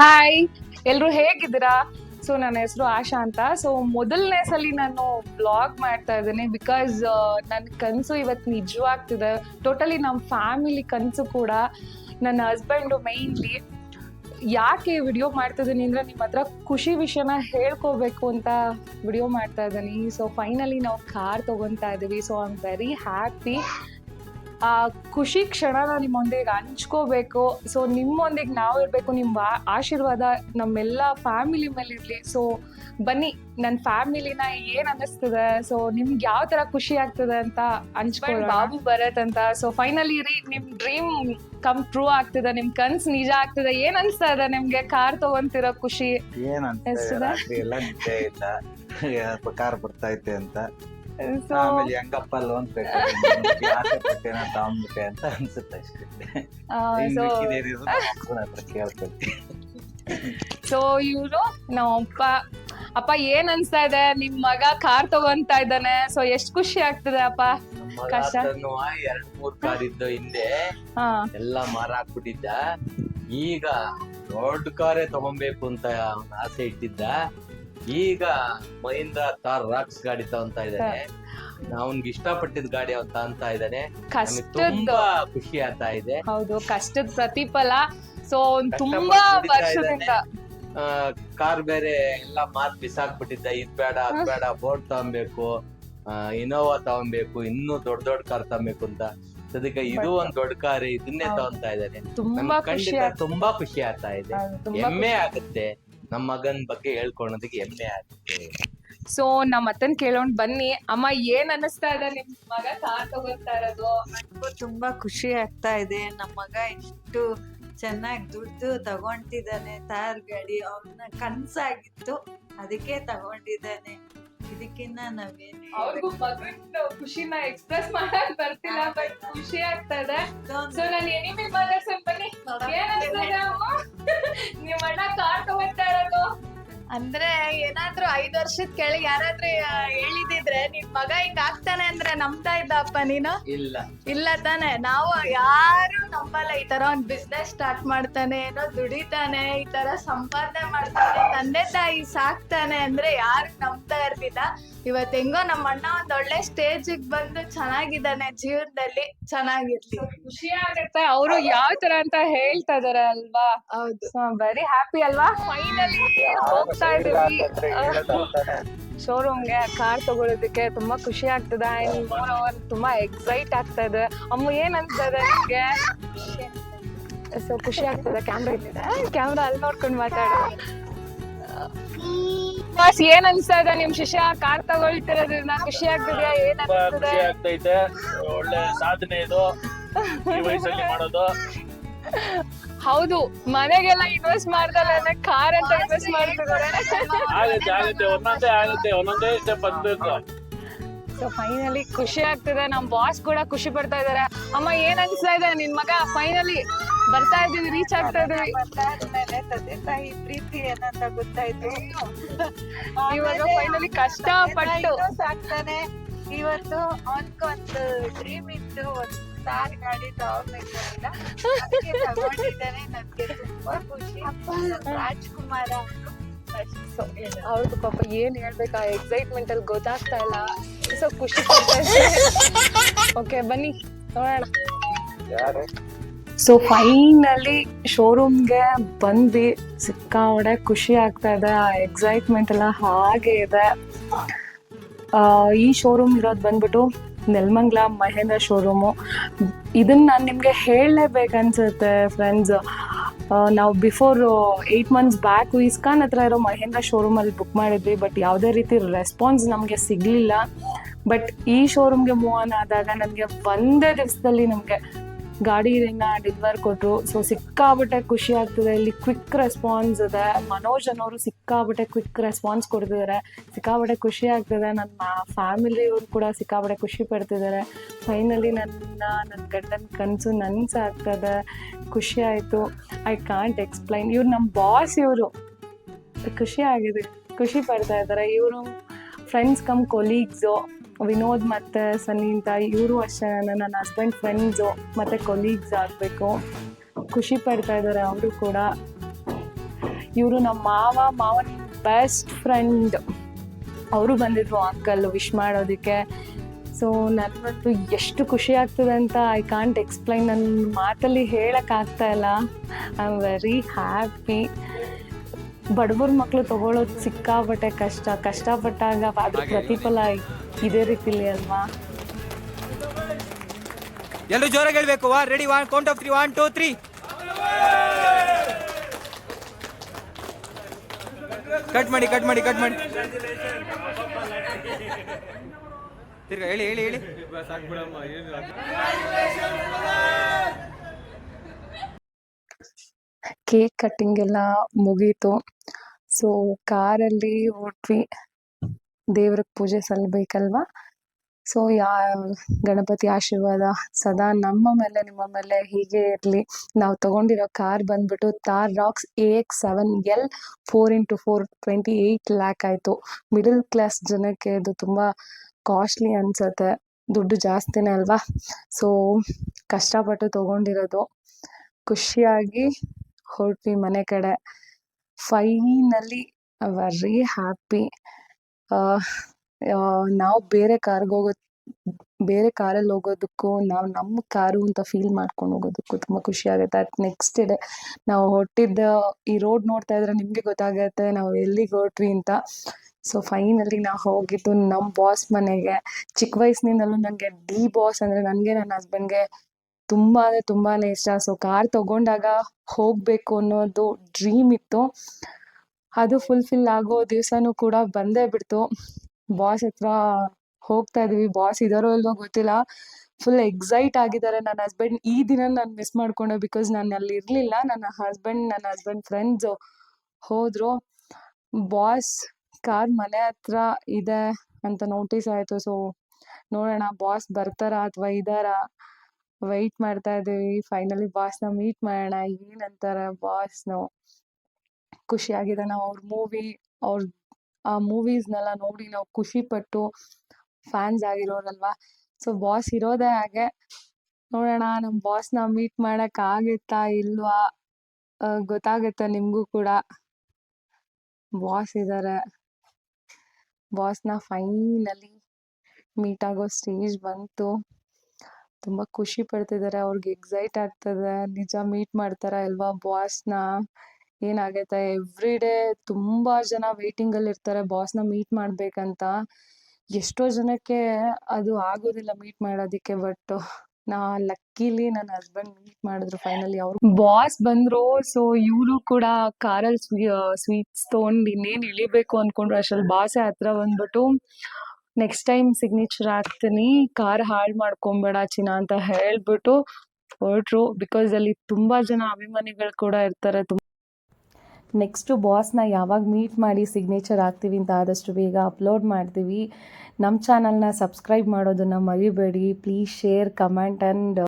Hi ಎಲ್ರು ಹೇಗಿದ್ದೀರಾ? So ನನ್ನ ಹೆಸರು ಆಶಾ ಅಂತ. ಸೊ ಮೊದಲನೇ ಸಲ ನಾನು ಬ್ಲಾಗ್ ಮಾಡ್ತಾ ಇದ್ದೀನಿ ಬಿಕಾಸ್ ನನ್ನ ಕನಸು ಇವತ್ತು ನಿಜವಾಗ್ತಿದೆ. ಟೋಟಲಿ ನಮ್ಮ ಫ್ಯಾಮಿಲಿ ಕನಸು ಕೂಡ ನನ್ನ ಹಸ್ಬೆಂಡು ಮೈನ್ಲಿ ಯಾಕೆ ವಿಡಿಯೋ ಮಾಡ್ತಿದ್ದೀನಿ ಅಂದ್ರೆ ನಿಮ್ಮ ಹತ್ರ ಖುಷಿ ವಿಷಯನ ಹೇಳ್ಕೋಬೇಕು ಅಂತ ವಿಡಿಯೋ ಮಾಡ್ತಾ ಇದ್ದೀನಿ. ಸೊ ಫೈನಲಿ ನಾವು ಕಾರ್ ತೊಗೊತಾ ಇದ್ದೀವಿ. So I am very happy ಆ ಖುಷಿ ಕ್ಷಣನ ನಿಮ್ಮೊಂದಿಗೆ ಹಂಚ್ಕೋಬೇಕು. ಸೊ ನಿಮ್ಮೊಂದಿಗೆ ನಾವು ಇರಬೇಕು ನಿಮ್ಮ ಆಶೀರ್ವಾದ ನಮ್ಮೆಲ್ಲ ಫ್ಯಾಮಿಲಿ ಮೇಲೆ ಇರಲಿ. ಸೊ ಬನ್ನಿ ನನ್ನ ಫ್ಯಾಮಿಲಿನ ಏನ್ ಅನ್ನಿಸ್ತದೆ? ಸೊ ನಿಮ್ಗೆ ಯಾವ ತರ ಖುಷಿ ಆಗ್ತದೆ ಅಂತ ಹಂಚ್ಕೊಂಡು ಬಾಬು ಬರತ್ತಂತ ಅಂತ. ಸೊ ಫೈನಲಿ ರೀ ನಿಮ್ ಡ್ರೀಮ್ ಕಮ್ ಟ್ರೂ ಆಗ್ತಿದೆ. ನಿಮ್ ಕನ್ಸ್ ನಿಜ ಆಗ್ತಿದೆ. ಏನ್ ಅನ್ಸ್ತಾ ಇದೆ ನಿಮ್ಗೆ? ಕಾರ್ ತಗೊಂತಿರೋ ಖುಷಿ? ಏನ್ ಅನ್ಸ್ತದೆ ಕಾರ್ ಬರ್ತಾ ಐತೆ ಅಂತ. ಆಮೇಲೆ ಹೆಂಗಪ್ಪ ಲೋನ್ ಪಟ್ಟೇನ ತಗೊಂಡ್ಬಿಟ್ಟೆ ಅಂತ ಅನ್ಸುತ್ತೆ ಅಷ್ಟೇ ಕೇಳ್ತೀನಿ ಸೊ ಇವರು ನಮ್ಮ ಅಪ್ಪ ಅಪ್ಪ ಏನ್ ಅನ್ಸ್ತಾ ಇದೆ ನಿಮ್ ಮಗ ಕಾರ್ ತಗೊಂತ ಇದ್ದಾನೆ ಸೊ ಎಷ್ಟ್ ಖುಷಿ ಆಗ್ತದೆ ಅಪ್ಪ ಕಷ್ಟ. ಎರಡ್ ಮೂರ್ ಕಾರ್ ಇದ್ದ ಹಿಂದೆ ಹಾ ಎಲ್ಲ ಮಾರ ಹಾಕ್ಬಿಟ್ಟಿದ್ದ ಈಗ ದೊಡ್ಡ ಕಾರೇ ತಗೊಬೇಕು ಅಂತ ಅವ್ನ್ ಆಸೆ ಇಟ್ಟಿದ್ದ ಈಗ ಮಹೀಂದ್ರ ಕಾರ್ ರಾಕ್ಸ್ ಗಾಡಿ ತಗೊಂತ ಇದ್ದಾನೆ. ಅವನ್ಗೆ ಇಷ್ಟಪಟ್ಟಿದ ಗಾಡಿ ಅವ್ ತಗೊಂತ ಇದ್ದಾನೆ. ನಮ್ಗೆ ತುಂಬಾ ಖುಷಿ ಆಗ್ತಾ ಇದೆ. ಹೌದು ಕಷ್ಟದ ಪ್ರತಿಫಲ. ಸೊ ತುಂಬಾ ಕಷ್ಟಪಟ್ಟು ದುಡಿತಾ ವರ್ಷದಿಂದ. ಕಾರ್ ಬೇರೆ ಎಲ್ಲ ಮಾತ್ ಬಿಸಾಕ್ಬಿಟ್ಟಿದ್ದ. ಇದ್ ಬೇಡ ಅದ್ ಬೇಡ ಬೋರ್ಡ್ ತಗೊಬೇಕು ಇನೋವಾ ತಗೊಬೇಕು ಇನ್ನೂ ದೊಡ್ಡ ದೊಡ್ಡ ಕಾರ್ ತಗೊಬೇಕು ಅಂತ. ಅದಕ್ಕೆ ಇದು ಒಂದ್ ದೊಡ್ಡ ಕಾರ್ ಇದನ್ನೇ ಹೌದು. ತಗೊಂತಾ ಇದ್ದಾನೆ. ತುಂಬಾ ನಮ್ಗೆ ಖುಷಿ ಖಂಡಿತ ತುಂಬಾ ಖುಷಿ ಆಗ್ತಾ ಇದೆ. ಹೌದು, ತುಂಬಾ ಹೆಮ್ಮೆ ಆಗುತ್ತೆ. ನಮ್ಮ ಮಗನ ಬಗ್ಗೆ ಹೇಳ್ಕೊಳೋದಕ್ಕೆ ಹೆಮ್ಮೆ ಆಗುತ್ತೆ. ಸೊ ನಮ್ಮ ಅತ್ತನ್ ಕೇಳೋಣ ಬನ್ನಿ. ಅಮ್ಮ ಏನ್ ಅನ್ನಿಸ್ತಾ ಇದೆ ನಿಮ್ ಮಗ ಕಾರ್ ತಗೋತಾ ಇರೋದು? ನನಗೂ ತುಂಬಾ ಖುಷಿ ಆಗ್ತಾ ಇದೆ. ನಮ್ಮ ಮಗ ಇಷ್ಟು ಚೆನ್ನಾಗಿ ದುಡ್ದು ತಗೊಂಡಿದ್ದಾನೆ ತಾರ್ ಗಾಡಿ ಅವನ ಕನ್ಸಾಗಿತ್ತು. ಅದಕ್ಕೆ ತಗೊಂಡಿದ್ದಾನೆ. ಇದಕ್ಕಿನ್ನ ನಾವೇನು ಅವ್ರಿಗೂ ಮಗುವಿನ ಖುಷಿನ ಎಕ್ಸ್ಪ್ರೆಸ್ ಮಾಡಕ್ ಬರ್ತಿಲ್ಲ ಬಟ್ ಖುಷಿ ಆಗ್ತದೆ. ಸೊ ನಾನು ಎನಿಮಿ ಮಾತಾಡ್ಸೋಣ ಬನ್ನಿ. ಏನ್ ಅನ್ಸ್ತದೆ ಅಮ್ಮ? ನಿಮ್ ಅಣ್ಣ ಕಾರ್ ತಗೋತಾ ಇರೋದು. ಅಂದ್ರೆ ಏನಾದ್ರೂ ಐದ್ ವರ್ಷದ ಕೆಳಗೆ ಯಾರಾದ್ರೂ ಹೇಳಿದಿದ್ರೆ ನಿನ್ ಮಗ ಹಿಂಗ್ ಆಗ್ತಾನೆ ಅಂದ್ರೆ ನಂಬ್ತಾ ಇದ್ದಪ್ಪ ನೀನು? ಇಲ್ಲ. ಇಲ್ಲ ತಾನೆ. ನಾವು ಯಾರು ನಂಬಲ್ಲ. ಈ ತರ ಒಂದ್ ಬಿಸ್ನೆಸ್ ಸ್ಟಾರ್ಟ್ ಮಾಡ್ತಾನೆ ಏನೋ ದುಡಿತಾನೆ ಈ ತರ ಸಂಪಾದನೆ ಮಾಡ್ತಾನೆ ತಂದೆ ತಾಯಿ ಸಾಕ್ತಾನೆ ಅಂದ್ರೆ ಯಾರು ನಂಬ್ತಾ ಇರ್ಲಿಲ್ಲ. ಇವತ್ ಹೆಂಗೋ ನಮ್ಮ ಅಣ್ಣ ಒಂದ್ ಒಳ್ಳೆ ಸ್ಟೇಜ್ ಬಂದು ಚೆನ್ನಾಗಿದ್ದಾನೆ ಜೀವನದಲ್ಲಿ ಚೆನ್ನಾಗಿರ್ಲಿ. ಖುಷಿ ಆಗುತ್ತೆ. ಅವರು ಯಾವ ತರ ಅಂತ ಹೇಳ್ತಾ ಇದಾರೆ ಅಲ್ವಾ? ಹೌದು. ವೆರಿ ಹ್ಯಾಪಿ ಅಲ್ವಾ? ಫೈನಲಿ ಹೋಗ್ತಾ ಇದೀವಿ ಶೋರೂಮ್ಗೆ ಕಾರ್ ತಗೊಳ್ಳೋದಕ್ಕೆ ತುಂಬಾ ಖುಷಿ ಆಗ್ತದ. ಮೋರ್ ಓವರ್ ತುಂಬಾ ಎಕ್ಸೈಟ್ ಆಗ್ತಾ ಇದೆ. ಅಮ್ಮ ಏನ್ ಅನ್ಸ್ತದೆ ನಿಮ್ಗೆ? ಸೊ ಖುಷಿ ಆಗ್ತದೆ ಕ್ಯಾಮ್ರಾ ಇಲ್ಲಿದೆ ಕ್ಯಾಮ್ರಾ ಅಲ್ಲಿ ನೋಡ್ಕೊಂಡು ಮಾತಾಡ. ಬಾಸ್ ಏನ್ ಅನ್ಸ್ತಾ ಇದೆ ನಿಮ್ ಶಿಷ್ಯ? ಕಾರ್ ತಗೊಳ್ತಿರೋದ್ರಿಂದ ಖುಷಿ ಆಗ್ತಿದ್ಯಾ? ಏನ್ ಅನ್ಸ್ತದೆ? ಆಗ್ತೈತೆ ಒಳ್ಳೆ ಸಾಧನೆ ಇದು. ಈ ವಯಸ್ಸಲ್ಲಿ ಮಾಡೋದು. ಹೌದು ಮನೆಗೆಲ್ಲ ಇನ್ವೆಸ್ಟ್ ಮಾಡ್ತಾರೆ ಕಾರ್ ಅಂತ ಇನ್ವೆಸ್ಟ್ ಮಾಡ್ತಿದ್ದಾರೆ. ಆಗುತ್ತೆ ಆಗುತ್ತೆ ಒಂದೊಂದೇ ಆಗುತ್ತೆ ಒಂದೊಂದೇ ಸ್ಟೆಪ್ ಬಂದಿರ್ತಾರೆ ಸೊ ಫೈನಲಿ ಖುಷಿ ಆಗ್ತಿದೆ ನಮ್ ಬಾಸ್ ಕೂಡ ಖುಷಿ ಪಡ್ತಾ ಇದಾರೆ ಅಮ್ಮ ಏನ್ ಅನ್ಸ್ತಾ ಇದೆ? ನಿನ್ ಮಗ ಫೈನಲಿ ಬರ್ತಾ ಇದೀವಿ ರೀಚ್ ಆಗ್ತಾ ಇದೀವಿ ತಂದೆ ತಾಯಿ ಪ್ರೀತಿ ಏನಂತ ಗೊತ್ತಾಯ್ತು. ಇವಾಗ ಫೈನಲಿ ಕಷ್ಟ ಪಟ್ಟು ಸಾಕ್ತಾನೆ. ಇವತ್ತು ಅವನ್ಗೊಂದು ಡ್ರೀಮ್ ಇತ್ತು ಒಂದು ಕಾರ್ ಗಾಡಿ ಅದಕ್ಕೆ ತಗೊಂಡಿದ್ದಾನೆ ನನ್ಗೆ ತುಂಬಾ ಖುಷಿ. ರಾಜ್ಕುಮಾರ ಸೊ ಅವ್ರದ್ದು ಪಾಪ ಏನ್ ಹೇಳ್ಬೇಕು? ಆ ಎಕ್ಸೈಟ್ಮೆಂಟ್ ಅಲ್ಲಿ ಗೊತ್ತಾಗ್ತಾ ಇಲ್ಲ. ಸೊ ಖುಷಿ ಓಕೆ ಬನ್ನಿ. ನೋಡೋಣ. ಸೊ ಫೈನಲಿ ಶೋರೂಮ್ಗೆ ಬಂದ್ವಿ. ಸಿಕ್ಕಾವಡೆ ಖುಷಿ ಆಗ್ತಾ ಇದೆ. ಆ ಎಕ್ಸೈಟ್ಮೆಂಟ್ ಎಲ್ಲ ಹಾಗೆ ಇದೆ. ಆ, ಈ ಶೋರೂಮ್ ಇರೋದು ಬಂದ್ಬಿಟ್ಟು ನೆಲಮಂಗ್ಲ ಮಹೇಂದ್ರ ಶೋರೂಮು ಇದನ್ನ ನಾನು ನಿಮಗೆ ಹೇಳಲೇಬೇಕನ್ಸುತ್ತೆ ಫ್ರೆಂಡ್ಸ್ ನಾವು before eight months back ISKCON ಹತ್ರ ಇರೋ ಮಹೇಂದ್ರ ಶೋರೂಮಲ್ಲಿ ಬುಕ್ ಮಾಡಿದ್ವಿ ಬಟ್ ಯಾವುದೇ ರೀತಿ ರೆಸ್ಪಾನ್ಸ್ ನಮಗೆ ಸಿಗಲಿಲ್ಲ. ಬಟ್ ಈ ಶೋರೂಮ್ಗೆ ಮೂವ್ ಆನ್ ಆದಾಗ ನನಗೆ ಒಂದೇ ದಿವಸದಲ್ಲಿ ನಮಗೆ ಗಾಡಿನ ಡೆಲಿವರ್ ಕೊಟ್ಟರು ಸೊ ಸಿಕ್ಕಾಬಿಟ್ಟೆ ಖುಷಿ ಆಗ್ತದೆ. ಇಲ್ಲಿ ಕ್ವಿಕ್ ರೆಸ್ಪಾನ್ಸ್ ಇದೆ. ಮನೋಜ್ ಅನ್ನೋರು ಸಿಕ್ಕಾಬಿಟ್ಟೆ ಕ್ವಿಕ್ ರೆಸ್ಪಾನ್ಸ್ ಕೊಡ್ತಿದ್ದಾರೆ ಸಿಕ್ಕಾಬಿಟ್ಟೆ ಖುಷಿ ಆಗ್ತದೆ. ನನ್ನ ಫ್ಯಾಮಿಲಿಯವರು ಕೂಡ ಸಿಕ್ಕಾಬಿಟ್ಟೆ ಖುಷಿ ಪಡ್ತಿದ್ದಾರೆ ಫೈನಲಿ ನನ್ನ ನನ್ನ ಗಂಡನ ಕನಸು ನನ್ಸಾಗ್ತದೆ ಖುಷಿ ಆಯಿತು. ಐ ಕಾಂಟ್ ಎಕ್ಸ್ಪ್ಲೈನ್ ಇವ್ರು ನಮ್ಮ ಬಾಸ್ ಇವರು. ಖುಷಿ ಆಗಿದೆ. ಖುಷಿ ಪಡ್ತಾ ಇದ್ದಾರೆ ಇವರು ಫ್ರೆಂಡ್ಸ್ ಕಮ್ ಕೊಲೀಗ್ಸು ವಿನೋದ್ ಮತ್ತು ಸನ್ನಿ ಅಂತ ಇವರು ಅಷ್ಟೇ, ನನ್ನ ಹಸ್ಬೆಂಡ್ ಫ್ರೆಂಡ್ಸು ಮತ್ತು ಕೊಲೀಗ್ಸ್ ಆಗಬೇಕು. ಖುಷಿ ಪಡ್ತಾ ಇದ್ದಾರೆ ಅವರು ಕೂಡ. ಇವರು ನಮ್ಮ ಮಾವ, ಮಾವನ ಬೆಸ್ಟ್ ಫ್ರೆಂಡ್ ಅವರು ಬಂದಿದ್ರು ಅಂಕಲ್ ವಿಶ್ ಮಾಡೋದಕ್ಕೆ. ಸೊ ನನಗಂತೂ ಎಷ್ಟು ಖುಷಿ ಆಗ್ತದೆ ಅಂತ ಐ ಕಾಂಟ್ ಎಕ್ಸ್ಪ್ಲೈನ್ ನನ್ನ ಮಾತಲ್ಲಿ ಹೇಳೋಕ್ಕಾಗ್ತಾ ಇಲ್ಲ. ಐ ಆಮ್ ವೆರಿ ಹ್ಯಾಪಿ ಬಡವ್ರ ಮಕ್ಕಳು ತಗೊಳ್ಳೋದು ಸಿಕ್ಕಾಬಟ್ಟೆ ಕಷ್ಟ. ಕಷ್ಟಪಟ್ಟಾಗ ಅದ್ರ ಪ್ರತಿಫಲ ಇದೇ ರೀತಿಲಿ ಅಲ್ವಾ? ಎಲ್ಲರೂ ಜೋರಾಗಿ ಹೇಳ್ಬೇಕು. ವಾ ready one count of three one two three cut ಮಾಡಿ ಕಟ್ ಮಾಡಿ ಕಟ್ ಮಾಡಿ. ತಿರ್ಗಾ ಹೇಳಿ ಹೇಳಿ ಹೇಳಿ. ಕೇಕ್ ಕಟ್ಟಿಂಗ್ ಎಲ್ಲ ಮುಗೀತು. ಸೊ ಕಾರಲ್ಲಿ ಹೊರಟ್ವಿ ದೇವ್ರಿಗೆ ಪೂಜೆ ಸಲ್ಲಬೇಕಲ್ವಾ ಸೊ ಯಾ, ಗಣಪತಿ ಆಶೀರ್ವಾದ ಸದಾ ನಮ್ಮ ಮೇಲೆ, ನಿಮ್ಮ ಮೇಲೆ ಹೀಗೆ ಇರಲಿ. ನಾವು ತಗೊಂಡಿರೋ ಕಾರ್ ಬಂದ್ಬಿಟ್ಟು Thar Roxx A X seven L four into four twenty eight lakh ಆಯಿತು. ಮಿಡಲ್ ಕ್ಲಾಸ್ ಜನಕ್ಕೆ ಇದು ತುಂಬ ಕಾಸ್ಟ್ಲಿ ಅನ್ಸುತ್ತೆ. ದುಡ್ಡು ಜಾಸ್ತಿನೇ ಅಲ್ವಾ? ಸೊ ಕಷ್ಟಪಟ್ಟು ತಗೊಂಡಿರೋದು. ಖುಷಿಯಾಗಿ ಹೊರಟ್ವಿ ಮನೆ ಕಡೆ. ಫೈನಲಿ ವೆರಿ ಹ್ಯಾಪಿ ನಾವು ಬೇರೆ ಕಾರ್ಗೆ ಹೋಗೋ ಬೇರೆ ಕಾರಲ್ಲಿ ಹೋಗೋದಕ್ಕೂ ನಾವು ನಮ್ಮ ಕಾರು ಅಂತ ಫೀಲ್ ಮಾಡ್ಕೊಂಡು ಹೋಗೋದಕ್ಕೂ ತುಂಬ ಖುಷಿ ಆಗುತ್ತೆ. ಅಟ್ ನೆಕ್ಸ್ಟ್ ಡೇ ನಾವು ಹೊರಟಿದ್ದ ಈ ರೋಡ್ ನೋಡ್ತಾ ಇದ್ರೆ ನಿಮಗೆ ಗೊತ್ತಾಗುತ್ತೆ ನಾವು ಎಲ್ಲಿಗೆ ಹೊರಟ್ವಿ ಅಂತ. ಸೊ ಫೈನಲಿ ನಾವು ಹೋಗಿದ್ದು ನಮ್ಮ ಬಾಸ್ ಮನೆಗೆ. ಚಿಕ್ಕ ವಯಸ್ಸಿನಿಂದಲೂ ನನಗೆ ಡಿ ಬಾಸ್ ಅಂದರೆ ನನಗೆ ನನ್ನ ಹಸ್ಬೆಂಡ್ಗೆ ತುಂಬ ಅಂದರೆ ತುಂಬಾ ಇಷ್ಟ. ಸೊ ಕಾರ್ ತಗೊಂಡಾಗ ಹೋಗಬೇಕು ಅನ್ನೋದು ಡ್ರೀಮ್ ಇತ್ತು. ಅದು ಫುಲ್ಫಿಲ್ ಆಗೋ ದಿವಸನೂ ಕೂಡ ಬಂದೇ ಬಿಡ್ತು. ಬಾಸ್ ಹತ್ರ ಹೋಗ್ತಾ ಇದೀವಿ. ಬಾಸ್ ಇದಾರೋ ಇಲ್ವೋ ಗೊತ್ತಿಲ್ಲ. ಫುಲ್ ಎಕ್ಸೈಟ್ ಆಗಿದ್ದಾರೆ ನನ್ನ ಹಸ್ಬೆಂಡ್ ಈ ದಿನ ನಾನು ಮಿಸ್ ಮಾಡ್ಕೊಂಡೆ ಬಿಕಾಸ್ ನಾನು ಅಲ್ಲಿ ಇರಲಿಲ್ಲ. ನನ್ನ ಹಸ್ಬೆಂಡ್ ನನ್ನ ಹಸ್ಬೆಂಡ್ ಫ್ರೆಂಡ್ಸ್ ಹೋದ್ರು. ಬಾಸ್ ಕಾರ್ ಮನೆ ಹತ್ರ ಇದೆ ಅಂತ ನೋಟಿಸ್ ಆಯಿತು. ಸೊ ನೋಡೋಣ. ಬಾಸ್ ಬರ್ತಾರಾ ಅಥವಾ ಇದ್ದಾರಾ ವೆಯ್ಟ್ ಮಾಡ್ತಾ ಇದ್ದೀವಿ. ಫೈನಲಿ ಬಾಸ್ನ ಮೀಟ್ ಮಾಡೋಣ. ಏನಂತಾರೆ ಬಾಸ್ನು ಖುಷಿಯಾಗಿದೆ. ನಾವು ಅವ್ರ ಮೂವಿ ಅವ್ರ ಆ ಮೂವೀಸ್ನೆಲ್ಲ ನೋಡಿ ನಾವು ಖುಷಿ ಪಟ್ಟು ಫ್ಯಾನ್ಸ್ ಆಗಿರೋರಲ್ವಾ? ಸೊ ಬಾಸ್ ಇರೋದೇ ಹಾಗೆ. ನೋಡೋಣ ನಮ್ಮ ಬಾಸ್ನ ಮೀಟ್ ಮಾಡಕ್ ಆಗುತ್ತಾ ಇಲ್ವಾ? ಗೊತ್ತಾಗುತ್ತೆ ನಿಮಗೂ ಕೂಡ. ಬಾಸ್ ಇದ್ದಾರೆ ಬಾಸ್ನ ಫೈನಲಿ ಮೀಟ್ ಆಗೋ ಸ್ಟೇಜ್ ಬಂತು. ತುಂಬ ಖುಷಿ ಪಡ್ತಿದ್ದಾರೆ ಅವ್ರಿಗೆ ಎಕ್ಸೈಟ್ ಆಗ್ತದೆ, ನಿಜ ಮೀಟ್ ಮಾಡ್ತಾರ ಅಲ್ವಾ ಬಾಸ್ನ ಏನಾಗೈತೆ? ಎವ್ರಿ ಡೇ ತುಂಬಾ ಜನ ವೇಟಿಂಗಲ್ಲಿ ಇರ್ತಾರೆ ಬಾಸ್ನ ಮೀಟ್ ಮಾಡ್ಬೇಕಂತ. ಎಷ್ಟೋ ಜನಕ್ಕೆ ಅದು ಆಗೋದಿಲ್ಲ ಮೀಟ್ ಮಾಡೋದಿಕ್ಕೆ ಬಟ್ ನಾ ಲಕ್ಕಿಲಿ ನನ್ನ ಹಸ್ಬೆಂಡ್ ಮೀಟ್ ಮಾಡಿದ್ರು ಫೈನಲಿ ಅವ್ರು. ಬಾಸ್ ಬಂದ್ರು ಸೊ ಇವರು ಕೂಡ ಕಾರಲ್ಲಿ ಸ್ವೀ ಸ್ವೀಟ್ಸ್ ತೊಗೊಂಡು ಇನ್ನೇನು ಇಳಿಬೇಕು ಅನ್ಕೊಂಡ್ರು ಅಷ್ಟಲ್ಲಿ ಬಾಸೆ ಹತ್ರ ಬಂದ್ಬಿಟ್ಟು ನೆಕ್ಸ್ಟ್ ಟೈಮ್ ಸಿಗ್ನೇಚರ್ ಹಾಕ್ತೀನಿ ಕಾರ್ ಹಾಳು ಮಾಡ್ಕೊಂಬೇಡ ಚಿನ್ನ ಅಂತ ಹೇಳ್ಬಿಟ್ಟು ಹೊರಟ್ರು. ಬಿಕಾಸ್ ಅಲ್ಲಿ ತುಂಬಾ ಜನ ಅಭಿಮಾನಿಗಳು ಕೂಡ ಇರ್ತಾರೆ. ತುಂಬ ನೆಕ್ಸ್ಟು ಬಾಸ್ನ ಯಾವಾಗ ಮೀಟ್ ಮಾಡಿ ಸಿಗ್ನೇಚರ್ ಹಾಕ್ತೀವಿ ಅಂತ ಆದಷ್ಟು ಬೇಗ ಅಪ್ಲೋಡ್ ಮಾಡ್ತೀವಿ. ನಮ್ಮ ಚಾನಲ್ನ ಸಬ್ಸ್ಕ್ರೈಬ್ ಮಾಡೋದನ್ನು ಮರಿಬೇಡಿ. Please share comment and